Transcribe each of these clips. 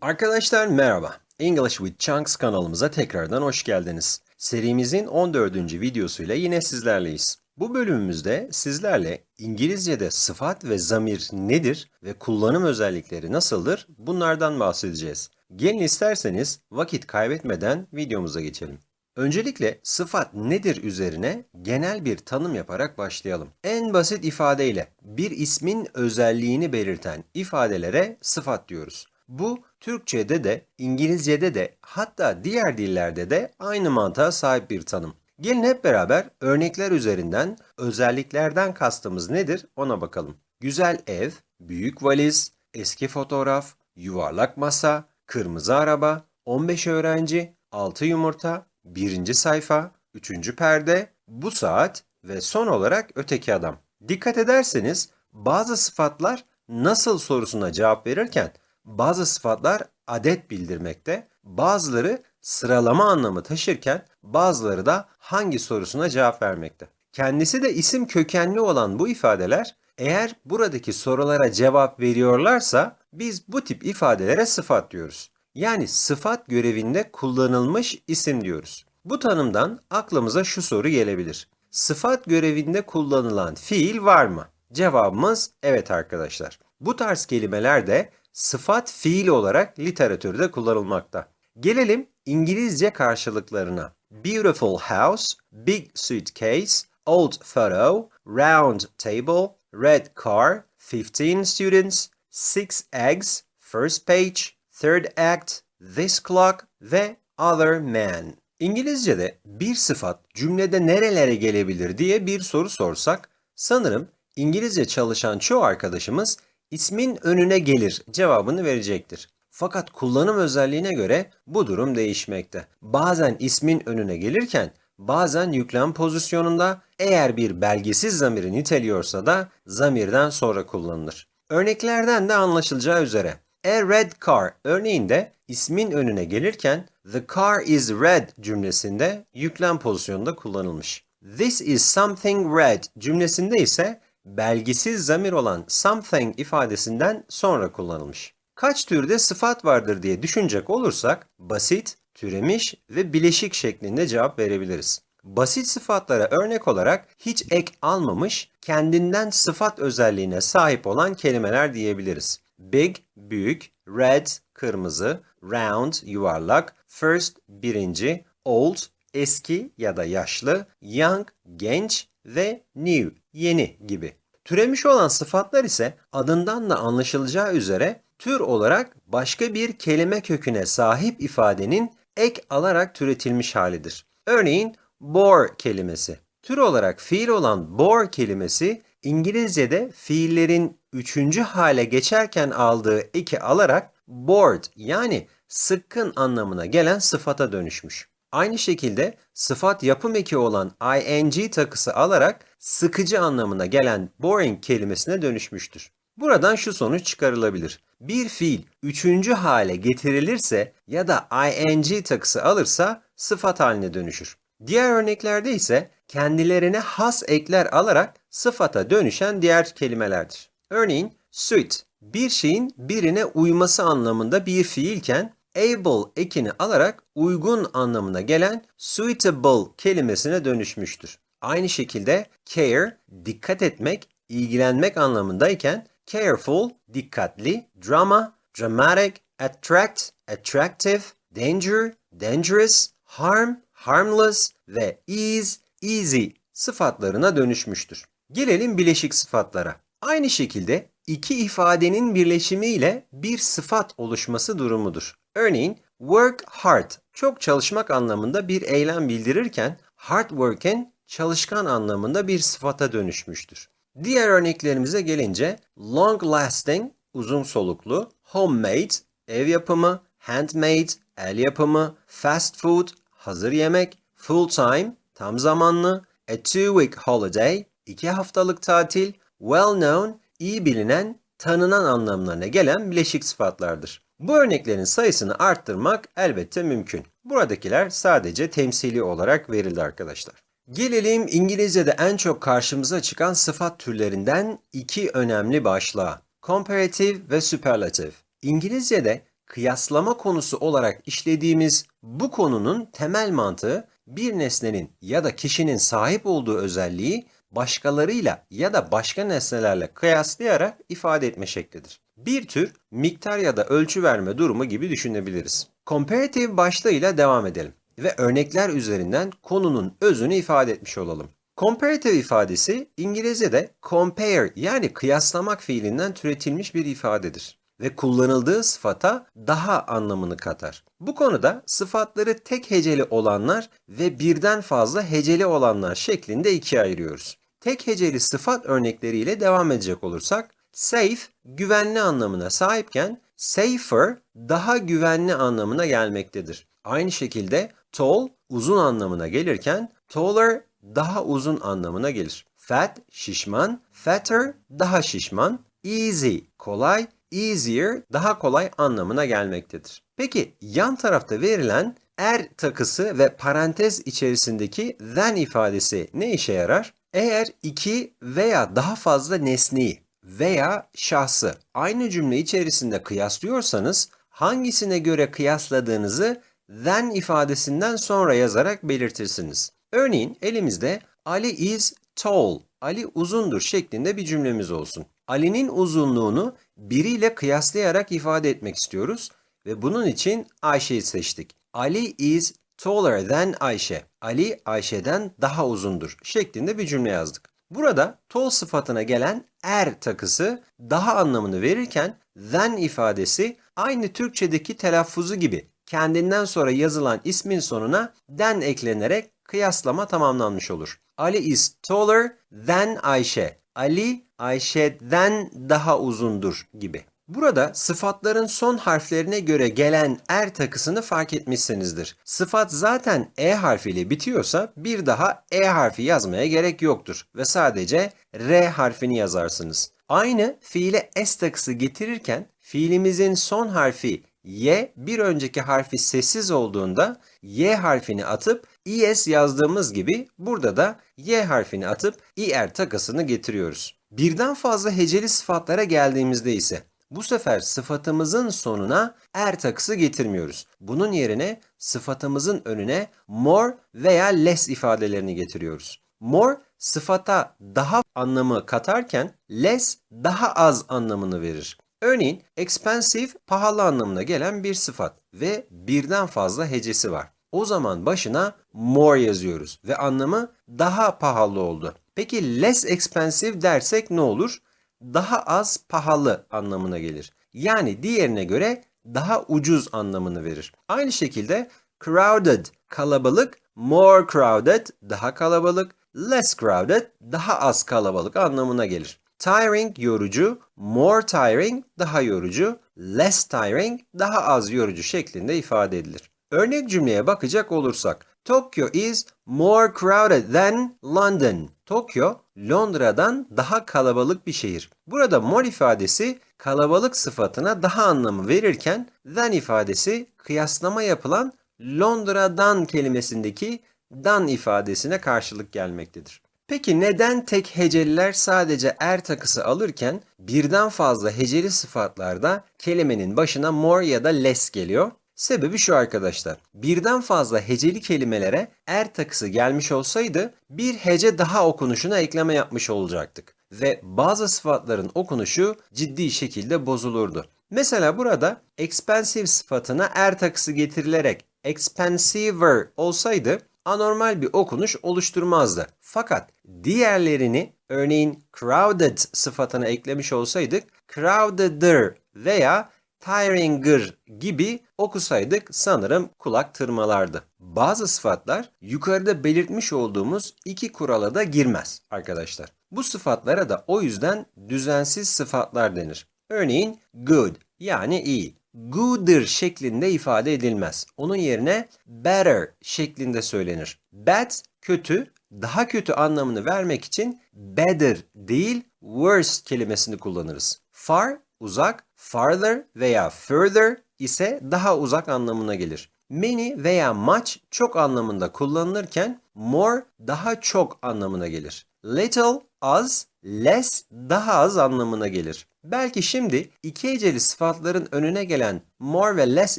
Arkadaşlar merhaba. English with Chunks kanalımıza tekrardan hoş geldiniz. Serimizin 14. videosuyla yine sizlerleyiz. Bu bölümümüzde sizlerle İngilizce'de sıfat ve zamir nedir ve kullanım özellikleri nasıldır bunlardan bahsedeceğiz. Gelin isterseniz vakit kaybetmeden videomuza geçelim. Öncelikle sıfat nedir üzerine genel bir tanım yaparak başlayalım. En basit ifadeyle bir ismin özelliğini belirten ifadelere sıfat diyoruz. Bu Türkçe'de de, İngilizce'de de hatta diğer dillerde de aynı mantığa sahip bir tanım. Gelin hep beraber örnekler üzerinden özelliklerden kastımız nedir ona bakalım. Güzel ev, büyük valiz, eski fotoğraf, yuvarlak masa, kırmızı araba, 15 öğrenci, 6 yumurta, birinci sayfa, üçüncü perde, bu saat ve son olarak öteki adam. Dikkat ederseniz bazı sıfatlar nasıl sorusuna cevap verirken bazı sıfatlar adet bildirmekte, bazıları sıralama anlamı taşırken bazıları da hangi sorusuna cevap vermekte. Kendisi de isim kökenli olan bu ifadeler eğer buradaki sorulara cevap veriyorlarsa biz bu tip ifadelere sıfat diyoruz. Yani sıfat görevinde kullanılmış isim diyoruz. Bu tanımdan aklımıza şu soru gelebilir. Sıfat görevinde kullanılan fiil var mı? Cevabımız evet arkadaşlar. Bu tarz kelimeler de sıfat fiil olarak literatürde kullanılmakta. Gelelim İngilizce karşılıklarına. Beautiful house, big suitcase, old photo, round table, red car, 15 students, 6 eggs, first page, third act, this clock ve other man. İngilizce'de bir sıfat cümlede nerelere gelebilir diye bir soru sorsak sanırım İngilizce çalışan çoğu arkadaşımız ismin önüne gelir cevabını verecektir. Fakat kullanım özelliğine göre bu durum değişmekte. Bazen ismin önüne gelirken bazen yüklem pozisyonunda eğer bir belgesiz zamiri niteliyorsa da zamirden sonra kullanılır. Örneklerden de anlaşılacağı üzere a red car örneğinde ismin önüne gelirken the car is red cümlesinde yüklem pozisyonunda kullanılmış. This is something red cümlesinde ise belgisiz zamir olan something ifadesinden sonra kullanılmış. Kaç türde sıfat vardır diye düşünecek olursak basit, türemiş ve bileşik şeklinde cevap verebiliriz. Basit sıfatlara örnek olarak hiç ek almamış, kendinden sıfat özelliğine sahip olan kelimeler diyebiliriz. Big, büyük, red, kırmızı, round, yuvarlak, first, birinci, old, eski ya da yaşlı, young, genç ve new, yeni gibi. Türemiş olan sıfatlar ise adından da anlaşılacağı üzere tür olarak başka bir kelime köküne sahip ifadenin ek alarak türetilmiş halidir. Örneğin bore kelimesi. Tür olarak fiil olan bore kelimesi İngilizce'de fiillerin üçüncü hale geçerken aldığı eki alarak bored yani sıkkın anlamına gelen sıfata dönüşmüş. Aynı şekilde sıfat yapım eki olan ing takısı alarak sıkıcı anlamına gelen boring kelimesine dönüşmüştür. Buradan şu sonuç çıkarılabilir. Bir fiil üçüncü hale getirilirse ya da ing takısı alırsa sıfat haline dönüşür. Diğer örneklerde ise kendilerine has ekler alarak sıfata dönüşen diğer kelimelerdir. Örneğin suit bir şeyin birine uyması anlamında bir fiilken able ekini alarak uygun anlamına gelen suitable kelimesine dönüşmüştür. Aynı şekilde care dikkat etmek, ilgilenmek anlamındayken careful dikkatli, drama dramatic, attract attractive, danger dangerous, harm harmless ve ease easy sıfatlarına dönüşmüştür. Gelelim bileşik sıfatlara. Aynı şekilde iki ifadenin birleşimiyle bir sıfat oluşması durumudur. Örneğin work hard çok çalışmak anlamında bir eylem bildirirken hard working çalışkan anlamında bir sıfata dönüşmüştür. Diğer örneklerimize gelince long lasting uzun soluklu, homemade ev yapımı, handmade el yapımı, fast food hazır yemek, full time tam zamanlı, a two week holiday iki haftalık tatil, well known iyi bilinen, tanınan anlamlarına gelen bileşik sıfatlardır. Bu örneklerin sayısını arttırmak elbette mümkün. Buradakiler sadece temsili olarak verildi arkadaşlar. Gelelim İngilizce'de en çok karşımıza çıkan sıfat türlerinden iki önemli başlığa. Comparative ve superlative. İngilizce'de kıyaslama konusu olarak işlediğimiz bu konunun temel mantığı bir nesnenin ya da kişinin sahip olduğu özelliği başkalarıyla ya da başka nesnelerle kıyaslayarak ifade etme şeklidir. Bir tür miktar ya da ölçü verme durumu gibi düşünebiliriz. Comparative başlığıyla devam edelim ve örnekler üzerinden konunun özünü ifade etmiş olalım. Comparative ifadesi İngilizce'de compare yani kıyaslamak fiilinden türetilmiş bir ifadedir ve kullanıldığı sıfata daha anlamını katar. Bu konuda sıfatları tek heceli olanlar ve birden fazla heceli olanlar şeklinde ikiye ayırıyoruz. Tek heceli sıfat örnekleriyle devam edecek olursak, safe güvenli anlamına sahipken safer daha güvenli anlamına gelmektedir. Aynı şekilde tall uzun anlamına gelirken taller daha uzun anlamına gelir. Fat şişman, fatter daha şişman, easy kolay, easier daha kolay anlamına gelmektedir. Peki yan tarafta verilen er takısı ve parantez içerisindeki than ifadesi ne işe yarar? Eğer iki veya daha fazla nesneyi veya şahsı aynı cümle içerisinde kıyaslıyorsanız hangisine göre kıyasladığınızı than ifadesinden sonra yazarak belirtirsiniz. Örneğin elimizde Ali is tall, Ali uzundur şeklinde bir cümlemiz olsun. Ali'nin uzunluğunu biriyle kıyaslayarak ifade etmek istiyoruz ve bunun için Ayşe'yi seçtik. Ali is taller than Ayşe. Ali Ayşe'den daha uzundur şeklinde bir cümle yazdık. Burada tall sıfatına gelen er takısı daha anlamını verirken than ifadesi aynı Türkçedeki telaffuzu gibi kendinden sonra yazılan ismin sonuna den eklenerek kıyaslama tamamlanmış olur. Ali is taller than Ayşe. Ali Ayşe'den daha uzundur gibi. Burada sıfatların son harflerine göre gelen er takısını fark etmişsinizdir. Sıfat zaten e harfiyle bitiyorsa bir daha e harfi yazmaya gerek yoktur ve sadece r harfini yazarsınız. Aynı fiile s takısı getirirken fiilimizin son harfi y bir önceki harfi sessiz olduğunda y harfini atıp es yazdığımız gibi burada da y harfini atıp ir takısını getiriyoruz. Birden fazla heceli sıfatlara geldiğimizde ise bu sefer sıfatımızın sonuna er takısı getirmiyoruz. Bunun yerine sıfatımızın önüne more veya less ifadelerini getiriyoruz. More sıfata daha anlamı katarken less daha az anlamını verir. Örneğin expensive pahalı anlamına gelen bir sıfat ve birden fazla hecesi var. O zaman başına more yazıyoruz ve anlamı daha pahalı oldu. Peki less expensive dersek ne olur? Daha az pahalı anlamına gelir. Yani diğerine göre daha ucuz anlamını verir. Aynı şekilde crowded kalabalık, more crowded daha kalabalık, less crowded daha az kalabalık anlamına gelir. Tiring yorucu, more tiring daha yorucu, less tiring daha az yorucu şeklinde ifade edilir. Örnek cümleye bakacak olursak, Tokyo is more crowded than London. Tokyo, Londra'dan daha kalabalık bir şehir. Burada more ifadesi kalabalık sıfatına daha anlamı verirken than ifadesi kıyaslama yapılan Londra'dan kelimesindeki dan ifadesine karşılık gelmektedir. Peki neden tek heceliler sadece er takısı alırken birden fazla heceli sıfatlarda kelimenin başına more ya da less geliyor? Sebebi şu arkadaşlar. Birden fazla heceli kelimelere er takısı gelmiş olsaydı bir hece daha okunuşuna ekleme yapmış olacaktık. Ve bazı sıfatların okunuşu ciddi şekilde bozulurdu. Mesela burada expensive sıfatına er takısı getirilerek expensiver olsaydı anormal bir okunuş oluşturmazdı. Fakat diğerlerini örneğin crowded sıfatına eklemiş olsaydık crowdeder veya tiringer gibi okusaydık sanırım kulak tırmalardı. Bazı sıfatlar yukarıda belirtmiş olduğumuz iki kurala da girmez arkadaşlar. Bu sıfatlara da o yüzden düzensiz sıfatlar denir. Örneğin good yani iyi. Gooder şeklinde ifade edilmez. Onun yerine better şeklinde söylenir. Bad kötü, daha kötü anlamını vermek için better değil worse kelimesini kullanırız. Far uzak, farther veya further ise daha uzak anlamına gelir. Many veya much çok anlamında kullanılırken more daha çok anlamına gelir. Little az, less daha az anlamına gelir. Belki şimdi iki heceli sıfatların önüne gelen more ve less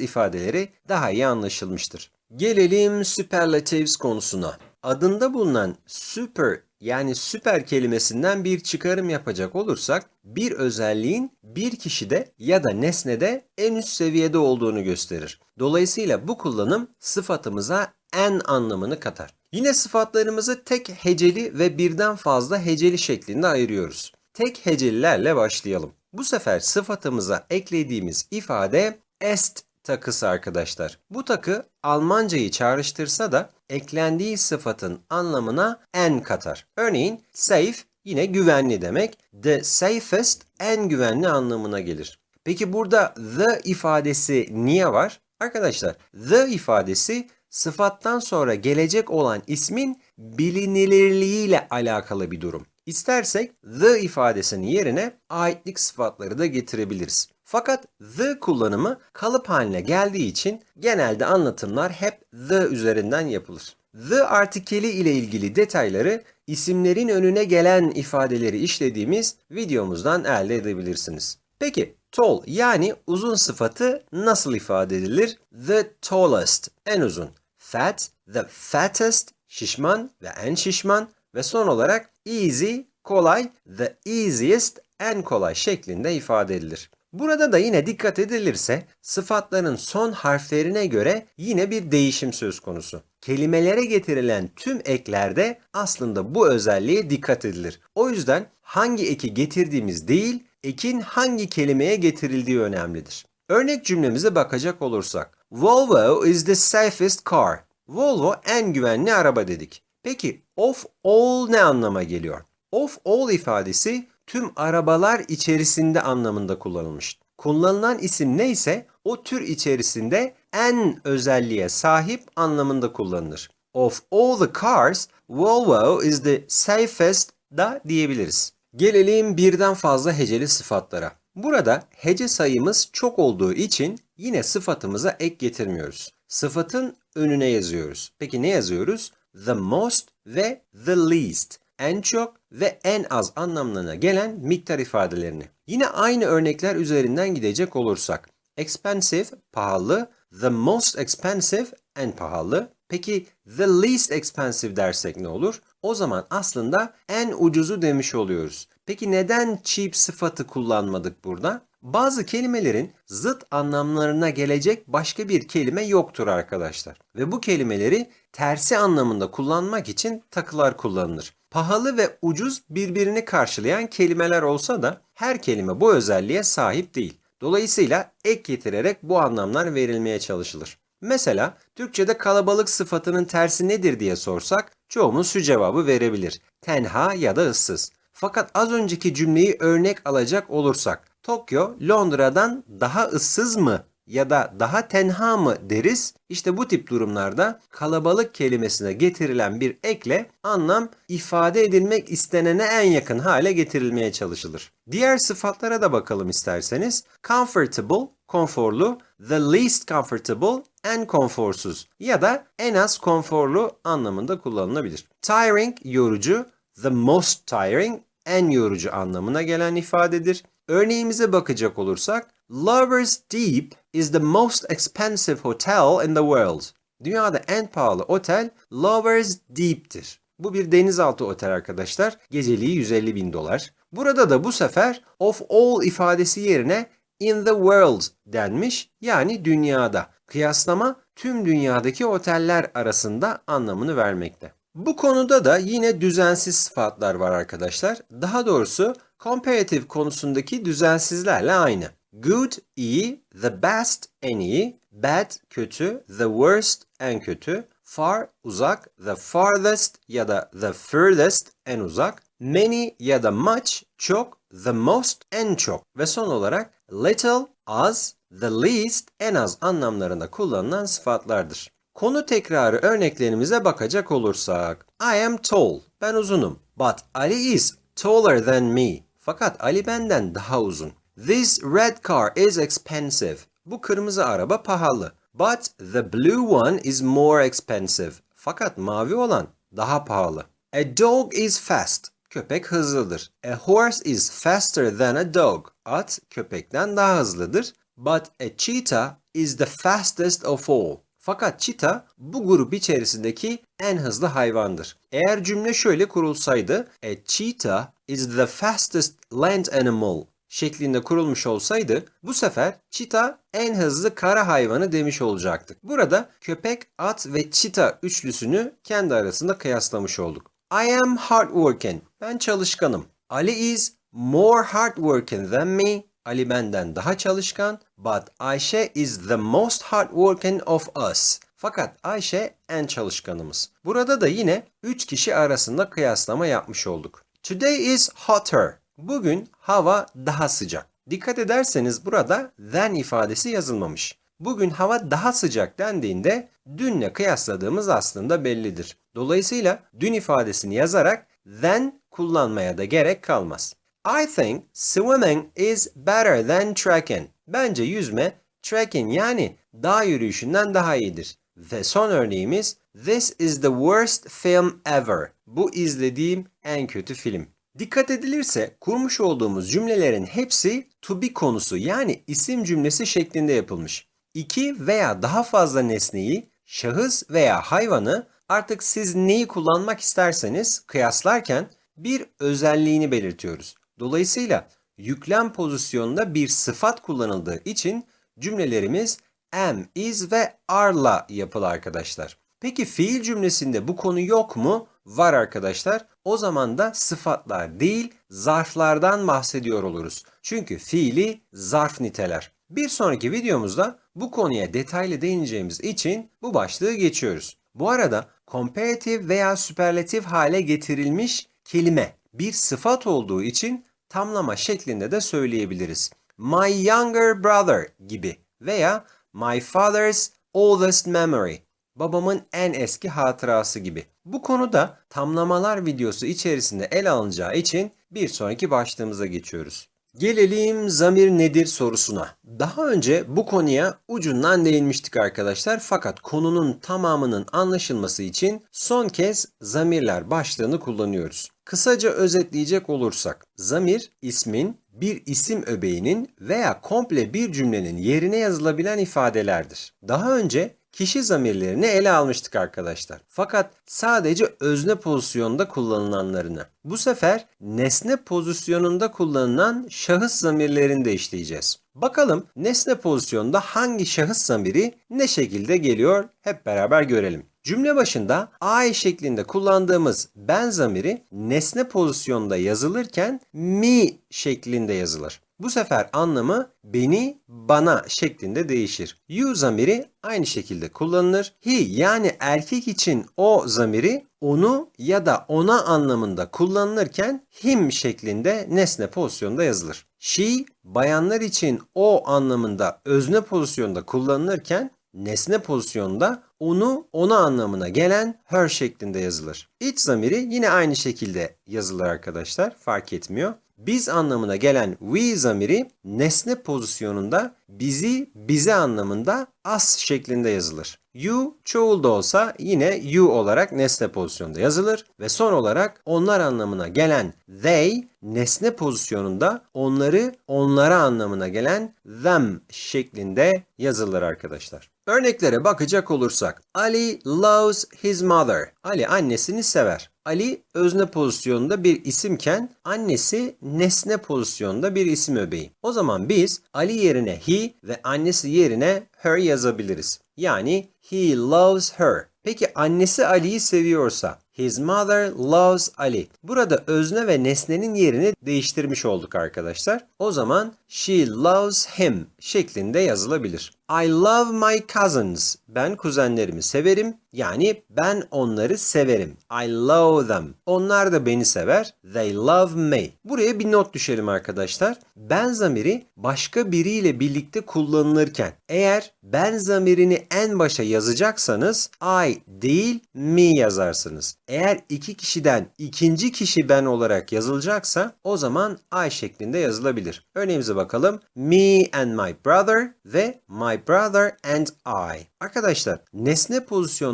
ifadeleri daha iyi anlaşılmıştır. Gelelim superlatives konusuna. Adında bulunan super yani süper kelimesinden bir çıkarım yapacak olursak bir özelliğin bir kişide ya da nesnede en üst seviyede olduğunu gösterir. Dolayısıyla bu kullanım sıfatımıza en anlamını katar. Yine sıfatlarımızı tek heceli ve birden fazla heceli şeklinde ayırıyoruz. Tek hecelilerle başlayalım. Bu sefer sıfatımıza eklediğimiz ifade est takısı arkadaşlar. Bu takı Almancayı çağrıştırsa da eklendiği sıfatın anlamına en katar. Örneğin safe yine güvenli demek. The safest en güvenli anlamına gelir. Peki burada the ifadesi niye var? Arkadaşlar the ifadesi sıfattan sonra gelecek olan ismin bilinilirliğiyle alakalı bir durum. İstersek the ifadesinin yerine aitlik sıfatları da getirebiliriz. Fakat the kullanımı kalıp haline geldiği için genelde anlatımlar hep the üzerinden yapılır. The artikeli ile ilgili detayları isimlerin önüne gelen ifadeleri işlediğimiz videomuzdan elde edebilirsiniz. Peki tall yani uzun sıfatı nasıl ifade edilir? The tallest en uzun. Fat, the fattest şişman ve en şişman ve son olarak easy kolay, the easiest en kolay şeklinde ifade edilir. Burada da yine dikkat edilirse sıfatların son harflerine göre yine bir değişim söz konusu. Kelimelere getirilen tüm eklerde aslında bu özelliğe dikkat edilir. O yüzden hangi eki getirdiğimiz değil, ekin hangi kelimeye getirildiği önemlidir. Örnek cümlemize bakacak olursak, Volvo is the safest car. Volvo en güvenli araba dedik. Peki of all ne anlama geliyor? Of all ifadesi tüm arabalar içerisinde anlamında kullanılmış. Kullanılan isim neyse o tür içerisinde en özelliğe sahip anlamında kullanılır. Of all the cars, Volvo is the safest da diyebiliriz. Gelelim birden fazla heceli sıfatlara. Burada hece sayımız çok olduğu için yine sıfatımıza ek getirmiyoruz. Sıfatın önüne yazıyoruz. Peki ne yazıyoruz? The most ve the least en çok ve en az anlamlarına gelen miktar ifadelerini. Yine aynı örnekler üzerinden gidecek olursak. Expensive, pahalı. The most expensive, en pahalı. Peki the least expensive dersek ne olur? O zaman aslında en ucuzu demiş oluyoruz. Peki neden cheap sıfatı kullanmadık burada? Bazı kelimelerin zıt anlamlarına gelecek başka bir kelime yoktur arkadaşlar. Ve bu kelimeleri tersi anlamında kullanmak için takılar kullanılır. Pahalı ve ucuz birbirini karşılayan kelimeler olsa da her kelime bu özelliğe sahip değil. Dolayısıyla ek getirerek bu anlamlar verilmeye çalışılır. Mesela Türkçe'de kalabalık sıfatının tersi nedir diye sorsak çoğumuz şu cevabı verebilir. Tenha ya da ıssız. Fakat az önceki cümleyi örnek alacak olursak Tokyo Londra'dan daha ıssız mı ya da daha tenha mı deriz? İşte bu tip durumlarda kalabalık kelimesine getirilen bir ekle anlam ifade edilmek istenene en yakın hale getirilmeye çalışılır. Diğer sıfatlara da bakalım isterseniz. Comfortable, konforlu, the least comfortable, en konforsuz ya da en az konforlu anlamında kullanılabilir. Tiring, yorucu, the most tiring, en yorucu anlamına gelen ifadedir. Örneğimize bakacak olursak, Lovers Deep is the most expensive hotel in the world. Dünyada en pahalı otel Lovers Deep'tir. Bu bir denizaltı otel arkadaşlar. Geceliği 150 bin dolar. Burada da bu sefer of all ifadesi yerine in the world denmiş yani dünyada. Kıyaslama tüm dünyadaki oteller arasında anlamını vermekte. Bu konuda da yine düzensiz sıfatlar var arkadaşlar. Daha doğrusu comparative konusundaki düzensizlerle aynı. Good iyi, the best en iyi, bad kötü, the worst en kötü, far uzak, the farthest ya da the furthest en uzak, many ya da much çok, the most en çok ve son olarak little az, the least en az anlamlarında kullanılan sıfatlardır. Konu tekrarı örneklerimize bakacak olursak. I am tall. Ben uzunum. But Ali is taller than me. Fakat Ali benden daha uzun. This red car is expensive. Bu kırmızı araba pahalı. But the blue one is more expensive. Fakat mavi olan daha pahalı. A dog is fast. Köpek hızlıdır. A horse is faster than a dog. At köpekten daha hızlıdır. But a cheetah is the fastest of all. Fakat çita bu grup içerisindeki en hızlı hayvandır. Eğer cümle şöyle kurulsaydı, a cheetah is the fastest land animal şeklinde kurulmuş olsaydı bu sefer çita en hızlı kara hayvanı demiş olacaktık. Burada köpek, at ve çita üçlüsünü kendi arasında kıyaslamış olduk. I am hardworking. Ben çalışkanım. Ali is more hardworking than me. Ali benden daha çalışkan. But Ayşe is the most hardworking of us. Fakat Ayşe en çalışkanımız. Burada da yine 3 kişi arasında kıyaslama yapmış olduk. Today is hotter. Bugün hava daha sıcak. Dikkat ederseniz burada than ifadesi yazılmamış. Bugün hava daha sıcak dendiğinde dünle kıyasladığımız aslında bellidir. Dolayısıyla dün ifadesini yazarak than kullanmaya da gerek kalmaz. I think swimming is better than trekking. Bence yüzme trekking yani dağ yürüyüşünden daha iyidir. Ve son örneğimiz This is the worst film ever. Bu izlediğim en kötü film. Dikkat edilirse kurmuş olduğumuz cümlelerin hepsi to be konusu yani isim cümlesi şeklinde yapılmış. İki veya daha fazla nesneyi, şahıs veya hayvanı artık siz neyi kullanmak isterseniz kıyaslarken bir özelliğini belirtiyoruz. Dolayısıyla yüklem pozisyonunda bir sıfat kullanıldığı için cümlelerimiz am, is ve are'la yapılı arkadaşlar. Peki fiil cümlesinde bu konu yok mu? Var arkadaşlar. O zaman da sıfatlar değil, zarflardan bahsediyor oluruz. Çünkü fiili zarf niteler. Bir sonraki videomuzda bu konuya detaylı değineceğimiz için bu başlığı geçiyoruz. Bu arada komparatif veya süperlatif hale getirilmiş kelime bir sıfat olduğu için tamlama şeklinde de söyleyebiliriz. My younger brother gibi veya my father's oldest memory babamın en eski hatırası gibi. Bu konuda tamlamalar videosu içerisinde ele alınacağı için bir sonraki başlığımıza geçiyoruz. Gelelim zamir nedir sorusuna. Daha önce bu konuya ucundan değinmiştik arkadaşlar fakat konunun tamamının anlaşılması için son kez zamirler başlığını kullanıyoruz. Kısaca özetleyecek olursak, zamir ismin, bir isim öbeğinin veya komple bir cümlenin yerine yazılabilen ifadelerdir. Daha önce kişi zamirlerini ele almıştık arkadaşlar. Fakat sadece özne pozisyonda kullanılanlarını. Bu sefer nesne pozisyonunda kullanılan şahıs zamirlerini de işleyeceğiz. Bakalım nesne pozisyonda hangi şahıs zamiri ne şekilde geliyor hep beraber görelim. Cümle başında I şeklinde kullandığımız ben zamiri nesne pozisyonda yazılırken me şeklinde yazılır. Bu sefer anlamı beni, bana şeklinde değişir. You zamiri aynı şekilde kullanılır. He yani erkek için o zamiri onu ya da ona anlamında kullanılırken him şeklinde nesne pozisyonda yazılır. She bayanlar için o anlamında özne pozisyonda kullanılırken nesne pozisyonda onu ona anlamına gelen her şeklinde yazılır. It zamiri yine aynı şekilde yazılır arkadaşlar fark etmiyor. Biz anlamına gelen we zamiri nesne pozisyonunda bizi bize anlamında as şeklinde yazılır. You çoğul da olsa yine you olarak nesne pozisyonda yazılır ve son olarak onlar anlamına gelen they nesne pozisyonunda onları onlara anlamına gelen them şeklinde yazılır arkadaşlar. Örneklere bakacak olursak Ali loves his mother. Ali annesini sever. Ali özne pozisyonunda bir isimken annesi nesne pozisyonda bir isim öbeği. O zaman biz Ali yerine he ve annesi yerine her yazabiliriz. Yani he loves her. Peki annesi Ali'yi seviyorsa His mother loves Ali. Burada özne ve nesnenin yerini değiştirmiş olduk arkadaşlar. O zaman she loves him şeklinde yazılabilir. I love my cousins. Ben kuzenlerimi severim. Yani ben onları severim. I love them. Onlar da beni sever. They love me. Buraya bir not düşelim arkadaşlar. Ben zamiri başka biriyle birlikte kullanılırken eğer ben zamirini en başa yazacaksanız I değil me yazarsınız. Eğer iki kişiden ikinci kişi ben olarak yazılacaksa o zaman I şeklinde yazılabilir. Örneğimize bakalım. Me and my brother ve my brother and I. Arkadaşlar nesne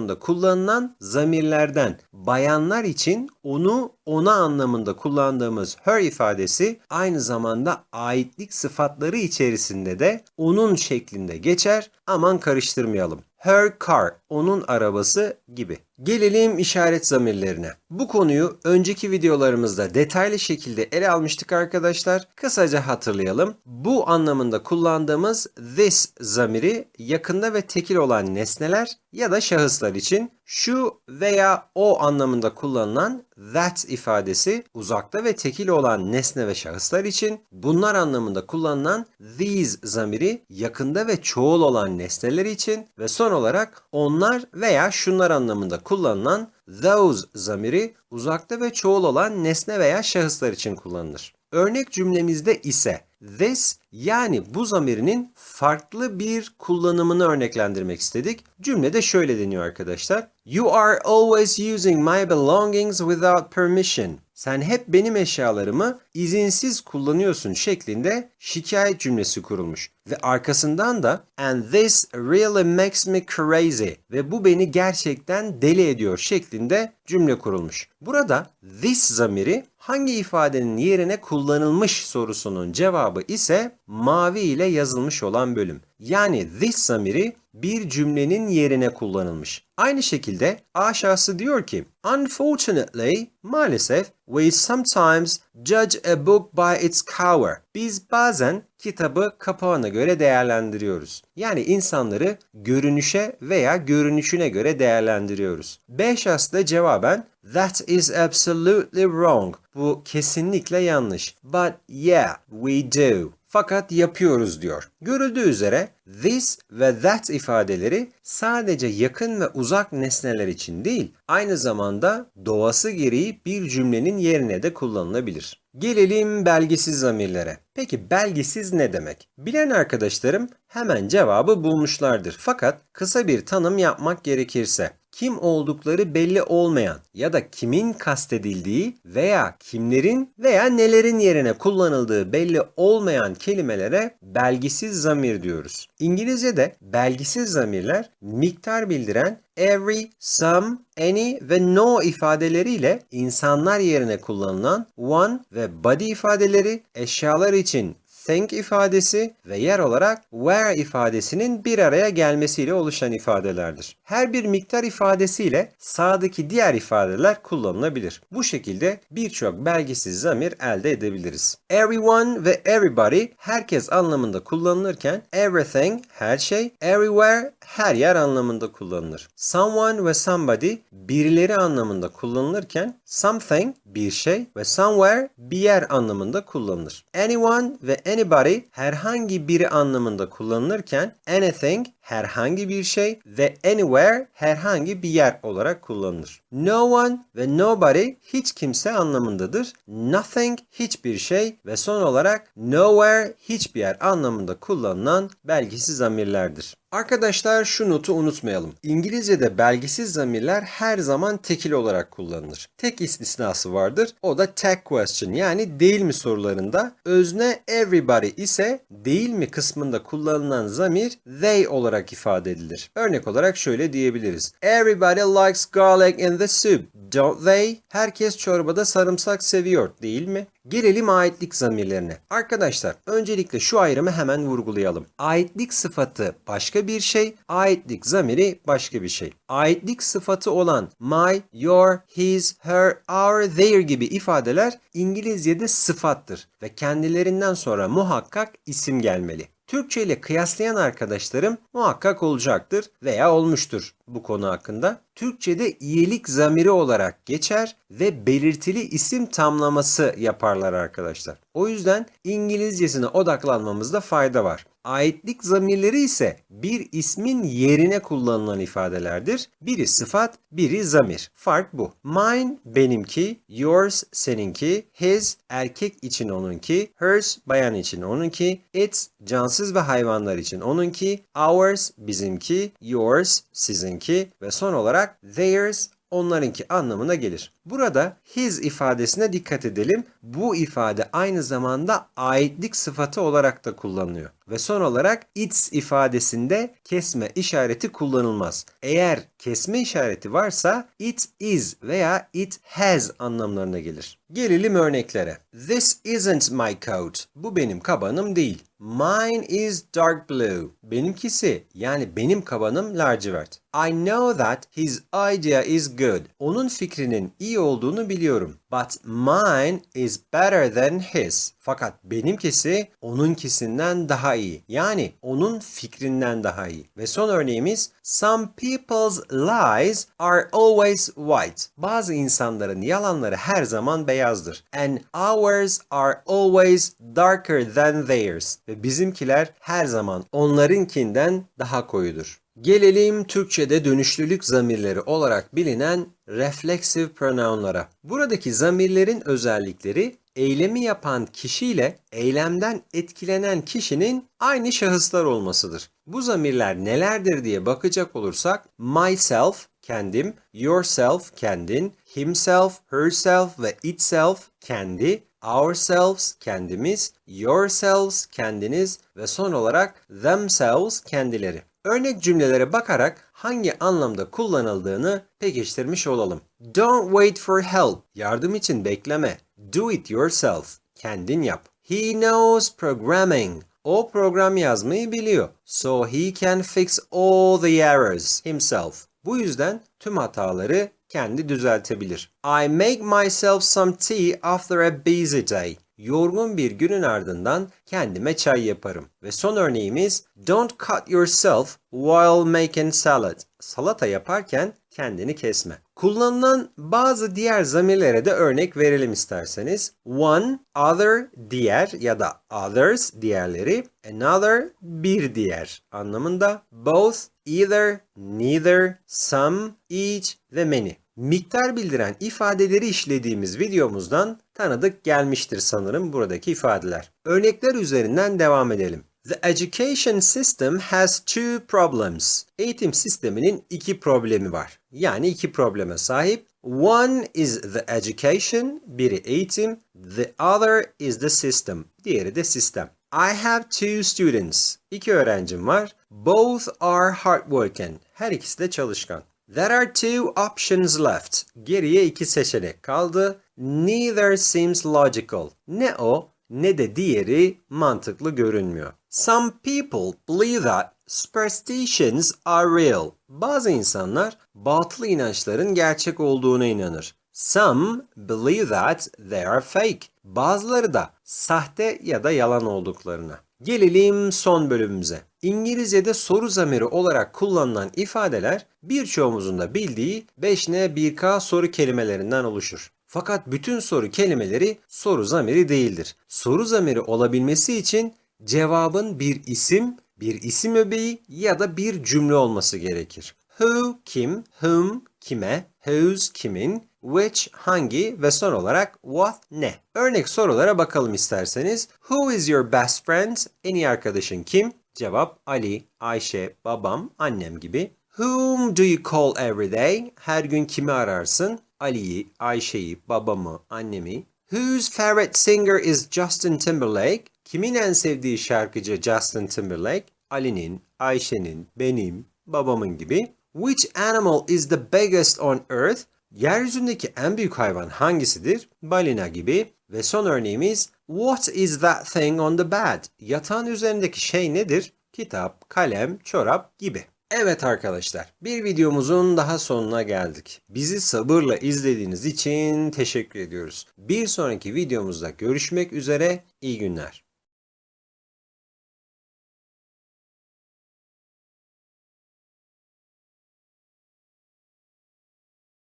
pozisyonda kullanılan zamirlerden bayanlar için onu ona anlamında kullandığımız her ifadesi aynı zamanda aitlik sıfatları içerisinde de onun şeklinde geçer. Aman karıştırmayalım. Her car, onun arabası gibi. Gelelim işaret zamirlerine. Bu konuyu önceki videolarımızda detaylı şekilde ele almıştık arkadaşlar. Kısaca hatırlayalım. Bu anlamında kullandığımız this zamiri yakında ve tekil olan nesneler ya da şahıslar için şu veya o anlamında kullanılan that ifadesi uzakta ve tekil olan nesne ve şahıslar için bunlar anlamında kullanılan these zamiri yakında ve çoğul olan nesneler için ve son olarak onlar veya şunlar anlamında kullanılan those zamiri uzakta ve çoğul olan nesne veya şahıslar için kullanılır. Örnek cümlemizde ise this yani bu zamirinin farklı bir kullanımını örneklendirmek istedik. Cümlede şöyle deniyor arkadaşlar. You are always using my belongings without permission. Sen hep benim eşyalarımı izinsiz kullanıyorsun şeklinde şikayet cümlesi kurulmuş. Ve arkasından da and this really makes me crazy ve bu beni gerçekten deli ediyor şeklinde cümle kurulmuş. Burada this zamiri hangi ifadenin yerine kullanılmış sorusunun cevabı ise mavi ile yazılmış olan bölüm. Yani this zamiri bir cümlenin yerine kullanılmış. Aynı şekilde A şahsı diyor ki Unfortunately, maalesef we sometimes judge a book by its cover. Biz bazen kitabı kapağına göre değerlendiriyoruz. Yani insanları görünüşe veya görünüşüne göre değerlendiriyoruz. B şahsı da cevaben That is absolutely wrong. Bu kesinlikle yanlış. But yeah, we do. Fakat yapıyoruz diyor. Görüldüğü üzere this ve that ifadeleri sadece yakın ve uzak nesneler için değil, aynı zamanda doğası gereği bir cümlenin yerine de kullanılabilir. Gelelim belgisiz zamirlere. Peki belgisiz ne demek? Bilen arkadaşlarım hemen cevabı bulmuşlardır. Fakat kısa bir tanım yapmak gerekirse kim oldukları belli olmayan ya da kimin kastedildiği veya kimlerin veya nelerin yerine kullanıldığı belli olmayan kelimelere belgisiz zamir diyoruz. İngilizce'de belgisiz zamirler miktar bildiren every, some, any ve no ifadeleriyle insanlar yerine kullanılan one ve body ifadeleri eşyalar için think ifadesi ve yer olarak where ifadesinin bir araya gelmesiyle oluşan ifadelerdir. Her bir miktar ifadesiyle sağdaki diğer ifadeler kullanılabilir. Bu şekilde birçok belgisiz zamir elde edebiliriz. Everyone ve everybody herkes anlamında kullanılırken everything her şey, everywhere her yer anlamında kullanılır. Someone ve somebody birileri anlamında kullanılırken something bir şey ve somewhere bir yer anlamında kullanılır. Anyone ve anybody herhangi biri anlamında kullanılırken anything herhangi bir şey ve anywhere herhangi bir yer olarak kullanılır. No one ve nobody hiç kimse anlamındadır. Nothing hiçbir şey ve son olarak nowhere hiçbir yer anlamında kullanılan belgisiz zamirlerdir. Arkadaşlar şu notu unutmayalım. İngilizce'de belgisiz zamirler her zaman tekil olarak kullanılır. Tek istisnası vardır. O da tag question yani değil mi sorularında özne everybody ise değil mi kısmında kullanılan zamir they olarak ifade edilir. Örnek olarak şöyle diyebiliriz. Everybody likes garlic in the soup, don't they? Herkes çorbada sarımsak seviyor değil mi? Gelelim aitlik zamirlerine. Arkadaşlar öncelikle şu ayrımı hemen vurgulayalım. Aitlik sıfatı başka bir şey, aitlik zamiri başka bir şey. Aitlik sıfatı olan my, your, his, her, our, their gibi ifadeler İngilizce'de sıfattır ve kendilerinden sonra muhakkak isim gelmeli. Türkçe ile kıyaslayan arkadaşlarım muhakkak olacaktır veya olmuştur bu konu hakkında. Türkçe'de iyilik zamiri olarak geçer ve belirtili isim tamlaması yaparlar arkadaşlar. O yüzden İngilizcesine odaklanmamızda fayda var. Aitlik zamirleri ise bir ismin yerine kullanılan ifadelerdir. Biri sıfat, biri zamir. Fark bu. Mine benimki, yours seninki, his erkek için onunki, hers bayan için onunki, its cansız ve hayvanlar için onunki, ours bizimki, yours sizinki ve son olarak theirs onlarınki anlamına gelir. Burada his ifadesine dikkat edelim. Bu ifade aynı zamanda aitlik sıfatı olarak da kullanılıyor. Ve son olarak its ifadesinde kesme işareti kullanılmaz. Eğer kesme işareti varsa it is veya it has anlamlarına gelir. Gelelim örneklere. This isn't my coat. Bu benim kabanım değil. Mine is dark blue. Benimkisi yani benim kabanım lacivert. I know that his idea is good. Onun fikrinin iyi olduğunu biliyorum. But mine is better than his. Fakat benimkisi onunkisinden daha iyi. Yani onun fikrinden daha iyi. Ve son örneğimiz Some people's lies are always white. Bazı insanların yalanları her zaman beyazdır. And ours are always darker than theirs. Ve bizimkiler her zaman onlarınkinden daha koyudur. Gelelim Türkçe'de dönüşlülük zamirleri olarak bilinen reflexive pronounlara. Buradaki zamirlerin özellikleri eylemi yapan kişiyle eylemden etkilenen kişinin aynı şahıslar olmasıdır. Bu zamirler nelerdir diye bakacak olursak myself kendim, yourself kendin, himself, herself ve itself kendi, ourselves kendimiz, yourselves kendiniz ve son olarak themselves kendileri. Örnek cümlelere bakarak hangi anlamda kullanıldığını pekiştirmiş olalım. Don't wait for help. Yardım için bekleme. Do it yourself. Kendin yap. He knows programming. O program yazmayı biliyor. So he can fix all the errors himself. Bu yüzden tüm hataları kendi düzeltebilir. I make myself some tea after a busy day. Yorgun bir günün ardından kendime çay yaparım. Ve son örneğimiz Don't cut yourself while making salad. Salata yaparken kendini kesme. Kullanılan bazı diğer zamirlere de örnek verelim isterseniz. One, other, diğer ya da others diğerleri. Another, bir diğer anlamında. Both, either, neither, some, each ve many. Miktar bildiren ifadeleri işlediğimiz videomuzdan tanıdık gelmiştir sanırım buradaki ifadeler. Örnekler üzerinden devam edelim. The education system has two problems. Eğitim sisteminin iki problemi var. Yani iki probleme sahip. One is the education, biri eğitim. The other is the system, diğeri de sistem. I have two students. İki öğrencim var. Both are hardworking. Her ikisi de çalışkan. There are two options left. Geriye iki seçenek kaldı. Neither seems logical. Ne o ne de diğeri mantıklı görünmüyor. Some people believe that superstitions are real. Bazı insanlar batıl inançların gerçek olduğuna inanır. Some believe that they are fake. Bazıları da sahte ya da yalan olduklarına. Gelelim son bölümümüze. İngilizce'de soru zamiri olarak kullanılan ifadeler birçoğumuzun da bildiği 5N 1K soru kelimelerinden oluşur. Fakat bütün soru kelimeleri soru zamiri değildir. Soru zamiri olabilmesi için cevabın bir isim, bir isim öbeği ya da bir cümle olması gerekir. Who kim, whom kime, whose kimin, which hangi ve son olarak what ne. Örnek sorulara bakalım isterseniz. Who is your best friend? En iyi arkadaşın kim? Cevap Ali, Ayşe, babam, annem gibi. Whom do you call every day? Her gün kimi ararsın? Ali'yi, Ayşe'yi, babamı, annemi. Whose favorite singer is Justin Timberlake? Kimin en sevdiği şarkıcı Justin Timberlake? Ali'nin, Ayşe'nin, benim, babamın gibi. Which animal is the biggest on earth? Yeryüzündeki en büyük hayvan hangisidir? Balina gibi. Ve son örneğimiz What is that thing on the bed? Yatağın üzerindeki şey nedir? Kitap, kalem, çorap gibi. Evet arkadaşlar, bir videomuzun daha sonuna geldik. Bizi sabırla izlediğiniz için teşekkür ediyoruz. Bir sonraki videomuzda görüşmek üzere, iyi günler.